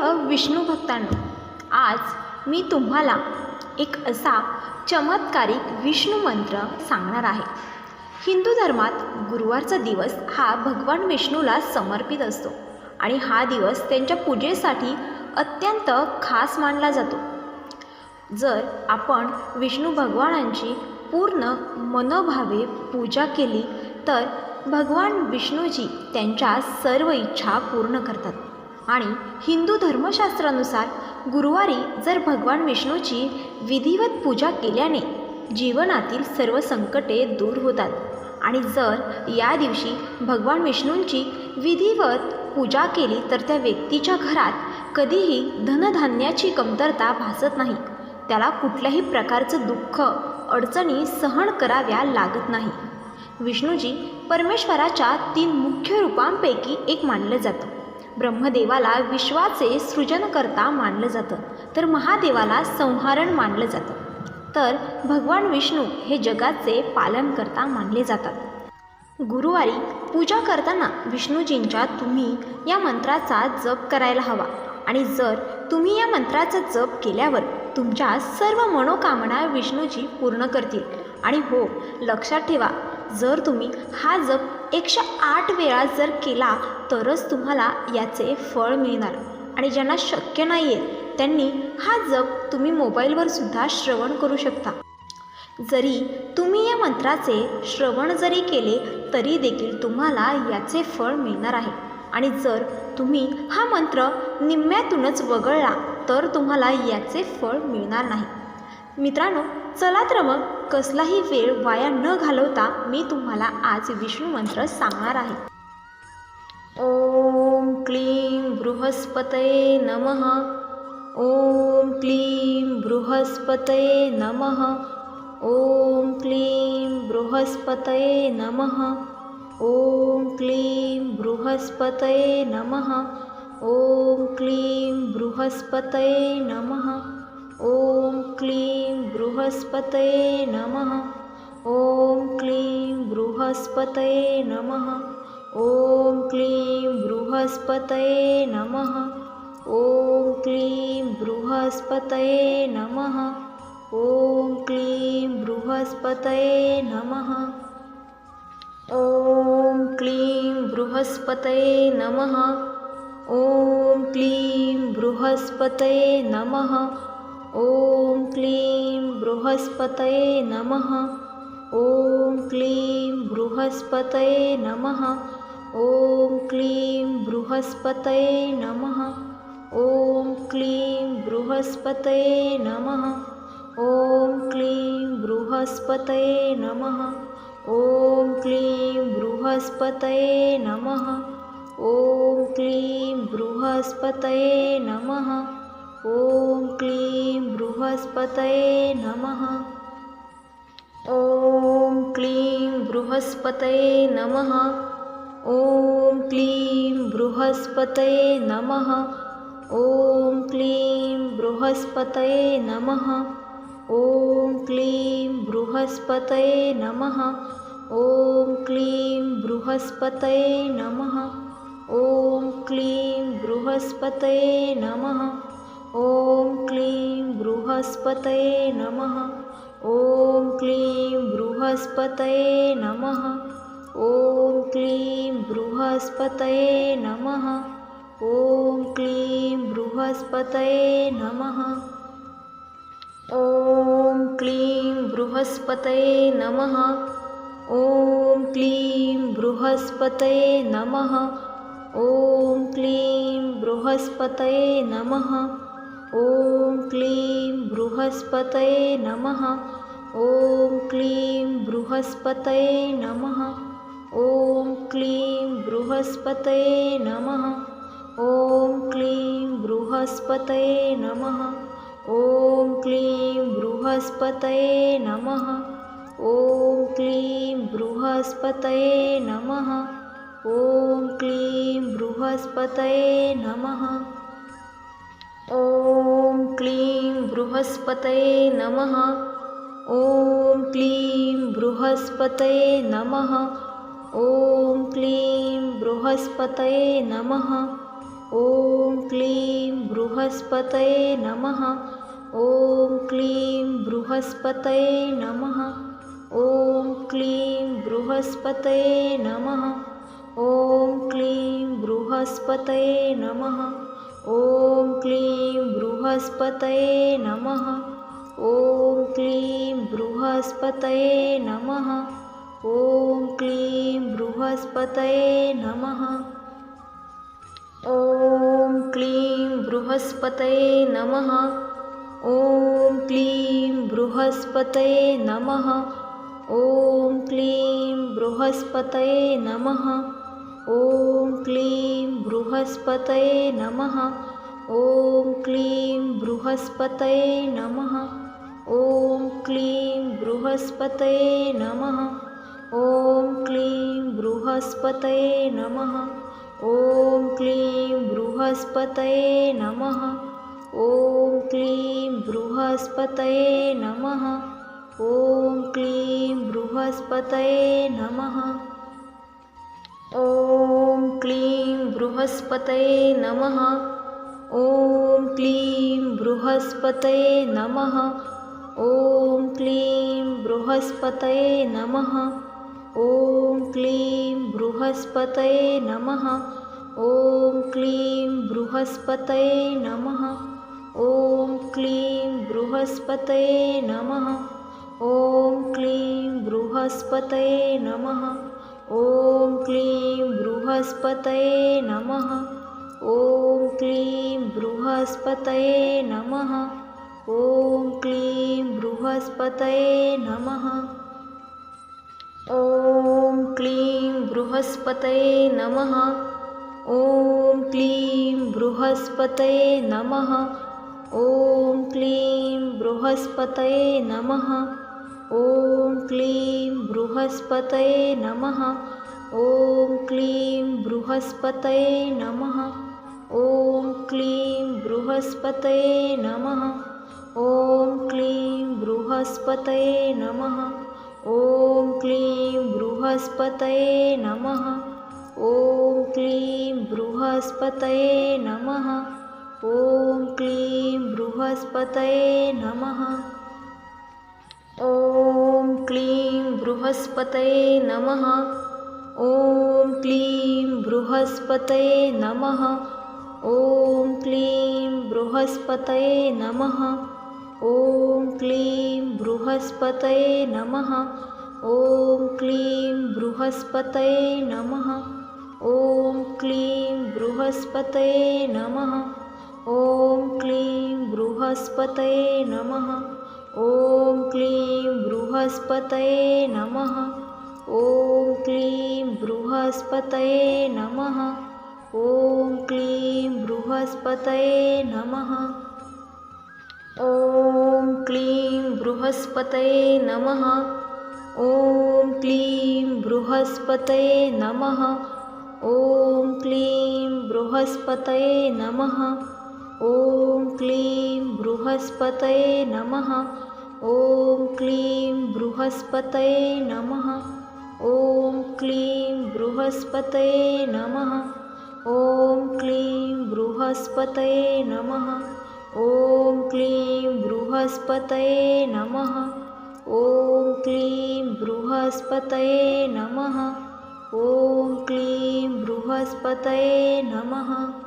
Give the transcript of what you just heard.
विष्णू भक्तांनो आज मी तुम्हाला एक असा चमत्कारिक विष्णू मंत्र सांगणार आहे. हिंदू धर्मात गुरुवारचा दिवस हा भगवान विष्णूला समर्पित असतो आणि हा दिवस त्यांच्या पूजेसाठी अत्यंत खास मानला जातो. जर आपण विष्णू भगवानांची पूर्ण मनोभावे पूजा केली तर भगवान विष्णूजी त्यांच्या सर्व इच्छा पूर्ण करतात. आणि हिंदू धर्मशास्त्रानुसार गुरुवारी जर भगवान विष्णूची विधिवत पूजा केल्याने जीवनातील सर्व संकटे दूर होतात आणि जर या दिवशी भगवान विष्णूंची विधिवत पूजा केली तर त्या व्यक्तीच्या घरात कधीही धनधान्याची कमतरता भासत नाही. त्याला कुठल्याही प्रकारचं दुःख अडचणी सहन कराव्या लागत नाही. विष्णूजी परमेश्वराच्या तीन मुख्य रूपांपैकी एक मानलं जातं. ब्रह्मदेवाला विश्वाचे सृजनकर्ता मानलं जातं. तर महादेवाला संहारण मानलं जातं. तर भगवान विष्णू हे जगाचे पालनकर्ता मानले जातात. गुरुवारी पूजा करताना विष्णूजींच्या तुम्ही या मंत्राचा जप करायला हवा. आणि जर तुम्ही या मंत्राचा जप केल्यावर तुमच्या सर्व मनोकामना विष्णूजी पूर्ण करतील. आणि हो लक्षात ठेवा जर तुम्ही हा जप एकशे आठ वेळा जर केला तरच तुम्हाला याचे फळ मिळणार. आणि ज्यांना शक्य नाही आहे त्यांनी हा जप तुम्ही मोबाईलवर सुद्धा श्रवण करू शकता. जरी तुम्ही या मंत्राचे श्रवण जरी केले तरी देखील तुम्हाला याचे फळ मिळणार आहे. आणि जर तुम्ही हा मंत्र निम्म्यातूनच वगळला तर तुम्हाला याचे फळ मिळणार नाही. मित्रांनो चला तर मग कसलाही वेळ वाया न घालवता मी तुम्हाला आज विष्णू मंत्र सांगणार आहे. ओम क्लीं बृहस्पतये नमः. ओम क्लीं बृहस्पतये नमः. ओम क्लीं बृहस्पतये नमः. ओम क्लीं बृहस्पतये नमः. ओम क्लीं बृहस्पतये नमः. ओम क्लीं बृहस्पतये नमः। ओम क्लीं बृहस्पतये नमः। ओम क्लीं बृहस्पतये नमः। ओम क्लीं बृहस्पतये नमः। ओम क्लीं बृहस्पतये नमः। ओम क्लीं बृहस्पतये नमः। ओम क्लीं बृहस्पतये नमः ओम क्लीं बृहस्पतये नमः। ओम क्लीं बृहस्पतये नमः। ओम क्लीं बृहस्पतये नमः। ओम क्लीं बृहस्पतये नमः। ओम क्लीं बृहस्पतये नमः। ओम क्लीं बृहस्पतये नमः। ओम क्लीं बृहस्पतये नमः ओम क्लीं बृहस्पतये नमः। ओम क्लीं बृहस्पतये नमः। ओम क्लीं बृहस्पतये नमः। ओम क्लीं बृहस्पतये नमः। ओम क्लीं बृहस्पतये नमः। ओम क्लीं बृहस्पतये नमः। ओम क्लीं बृहस्पतये नमः ओम क्लीं बृहस्पतये नमः। ओम क्लीं बृहस्पतये नमः। ओम क्लीं बृहस्पतये नमः। ओम क्लीं बृहस्पतये नमः। ओम क्लीं बृहस्पतये नमः। ओम क्लीं बृहस्पतये नमः। ओम क्लीं बृहस्पतये नमः ओम क्लीं बृहस्पतये नमः। ओम क्लीं बृहस्पतये नमः। ओम क्लीं बृहस्पतये नमः। ओम क्लीं बृहस्पतये नमः। ओम क्लीं बृहस्पतये नमः। ओम क्लीं बृहस्पतये नमः। ओम क्लीं बृहस्पतये नमः क्लीं बृहस्पतये नमः। ओम क्लीं बृहस्पतये नमः। ओम क्लीं बृहस्पतये नमः। ॐ क्लीं बृहस्पतये नमः। ॐ क्लीं बृहस्पतये नमः। ॐ क्लीं बृहस्पतये नमः। ॐ क्लीं बृहस्पतये नमः ॐ क्लीं बृहस्पतये नमः। ॐ क्लीं बृहस्पतये नमः। ॐ क्लीं बृहस्पतये नमः। ॐ क्लीं बृहस्पतये नमः। ॐ क्लीं बृहस्पतये नमः। ॐ क्लीं बृहस्पतये नमः ॐ क्लीं बृहस्पतये नमः। ॐ क्लीं बृहस्पतये नमः। ॐ क्लीं बृहस्पतये नमः। ॐ क्लीं बृहस्पतये नमः। ॐ क्लीं बृहस्पतये नमः। ॐ क्लीं बृहस्पतये नमः। ॐ क्लीं बृहस्पतये नमः क्लीं बृहस्पतये नमः। ॐ क्लीं बृहस्पतये नमः। ॐ क्लीं बृहस्पतये नमः। ॐ क्लीं बृहस्पतये नमः। ॐ क्लीं बृहस्पतये नमः। ॐ क्लीं बृहस्पतये नमः। ॐ क्लीं बृहस्पतये नमः ॐ क्लीं बृहस्पतये नमः। ॐ क्लीं बृहस्पतये नमः। ॐ क्लीं बृहस्पतये नमः। ॐ क्लीं बृहस्पतये नमः। ॐ क्लीं बृहस्पतये नमः। ॐ क्लीं बृहस्पतये नमः ॐ क्लीं बृहस्पतये नमः। ॐ क्लीं बृहस्पतये नमः। ॐ क्लीं बृहस्पतये नमः। ॐ क्लीं बृहस्पतये नमः। ॐ क्लीं बृहस्पतये नमः। ॐ क्लीं बृहस्पतये नमः। ॐ क्लीं बृहस्पतये नमः बृहस्पतये नमः। ॐ क्लीं बृहस्पतये नमः। ॐ क्लीं बृहस्पतये नमः। ॐ क्लीं बृहस्पतये नमः। ॐ क्लीं बृहस्पतये नमः। ॐ क्लीं बृहस्पतये नमः। ॐ क्लीं बृहस्पतये नमः ॐ क्लीं बृहस्पतये नमः। ॐ क्लीं बृहस्पतये नमः। ॐ क्लीं बृहस्पतये नमः। ॐ क्लीं बृहस्पतये नमः। ॐ क्लीं बृहस्पतये नमः। ॐ क्लीं बृहस्पतये नमः ॐ क्लीं बृहस्पतये नमः। ॐ क्लीं बृहस्पतये नमः। ॐ क्लीं बृहस्पतये नमः। ॐ क्लीं बृहस्पतये नमः। ॐ क्लीं बृहस्पतये नमः। ॐ क्लीं बृहस्पतये नमः। ॐ क्लीं बृहस्पतये नमः